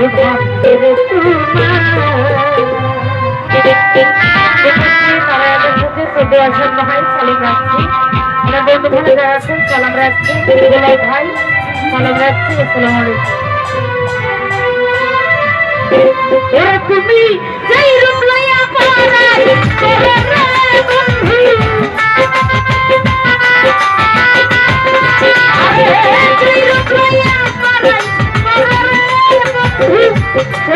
ভক্তের তোমার আসন্ন হয় সালাম রাখছি আমার বন্ধু যারা আছেন সালাম রাখছি ভাই সালাম রাখছি আসসালামু আলাইকুম তুমি যেই রূপ লইয়া পরাই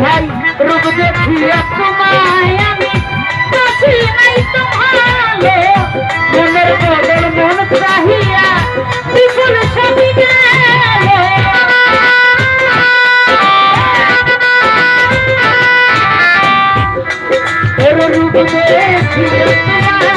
भई रुजे थी রূপ দেখিয়া তোমায়